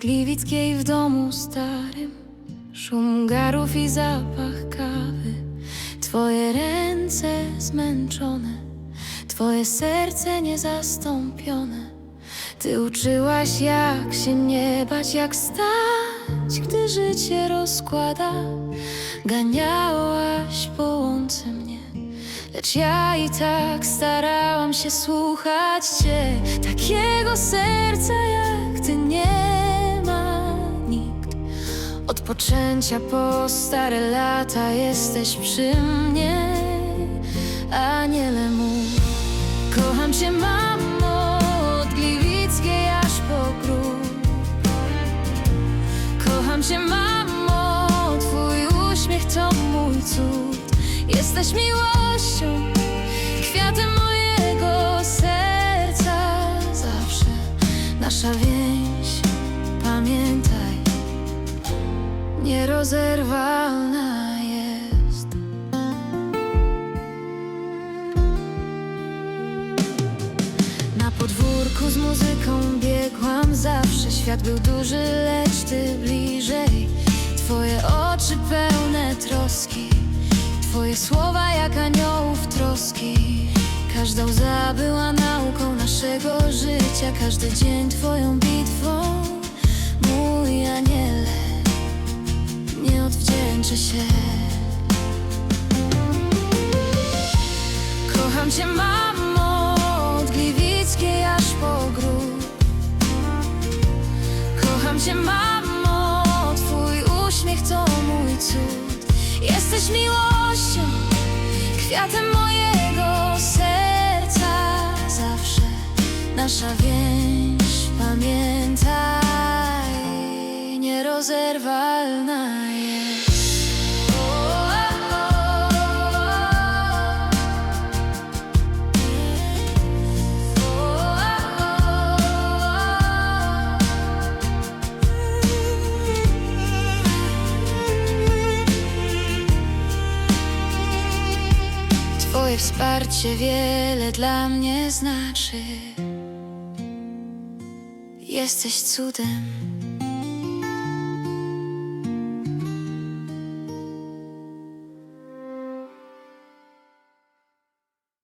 Gliwickiej w domu starym. Szum garów i zapach kawy. Twoje ręce zmęczone. Twoje serce niezastąpione. Ty uczyłaś jak się nie bać, jak stać Gdy życie rozkłada. Ganiałaś po łące mnie Lecz ja i tak starałam się słuchać Cię. Takiego serca jak Ty nie ma nikt. Od poczęcia po stare lata jesteś przy mnie Aniele mój Kocham Cię mamo Od Gliwickiej aż po grób Kocham Cię mamo Twój uśmiech to mój cud Jesteś miłością Kwiatem mojego serca. Zawsze nasza więź Pamiętaj Nierozerwalna jest. Na podwórku z muzyką biegłam zawsze Świat był duży, lecz ty bliżej. Twoje oczy pełne troski Twoje słowa jak aniołów troski. Każda łza była nauką naszego życia. Każdy dzień twoją bitwą. Mój aniele Nie odwdzięczę się. Kocham cię mamo Od Gliwickiej aż po grób Kocham cię mamo Jesteś miłością Kwiatem mojego serca. Zawsze nasza więź Pamiętaj Nierozerwalna jest Wsparcie wiele dla mnie znaczy. Jesteś cudem,